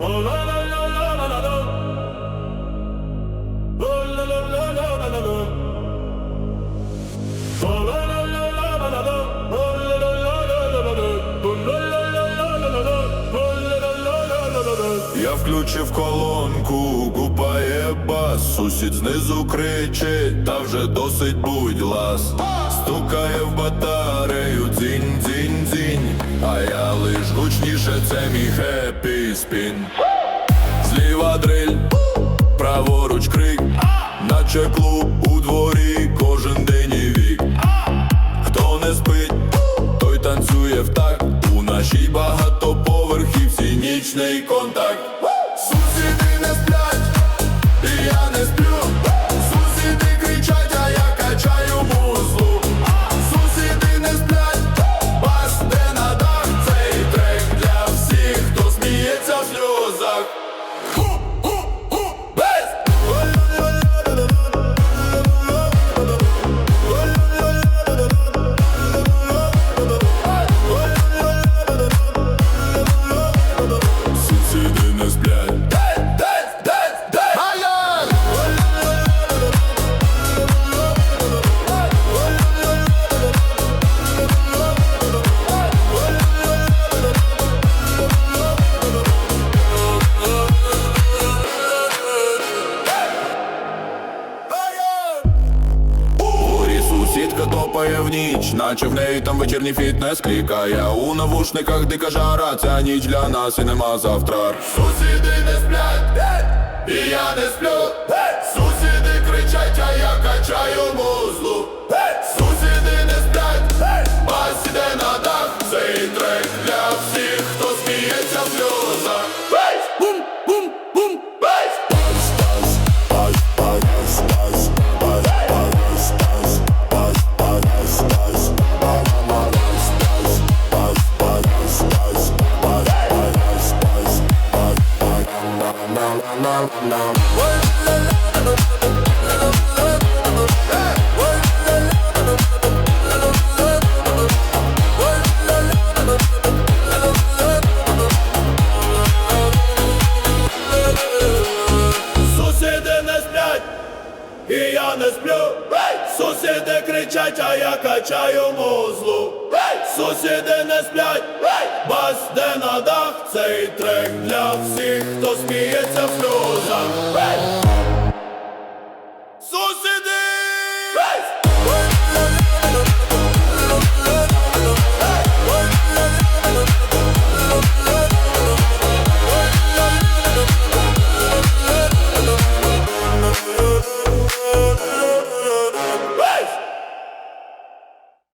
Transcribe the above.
Я включив колонку, гупає бас Сусід знизу кричить, та вже досить будь лас. Стукає в батарею, спін. Зліва дриль, праворуч крик. Наче клуб у дворі, кожен день і вік. Хто не спить, той танцює в такт. У нашій багатоповерхівці нічний контакт. Сусіди не сплять, Сусідка топає в ніч, наче в неї там вечірній фітнес клікає. У навушниках дика жара, ця ніч для нас і нема завтра. Сусіди не сплять, і я не сплю. Сусіди кричать, а я качаю музлу. Сусіди не сплять, бас іде на дах. Цей трек для всіх, хто сміється в сльозах! Бум, бум, і я не сплю. Сусіди кричать, а я качаю музлу сусіди не сплять, бас де на дах, цей трек для всіх, хто сміється в сльозах.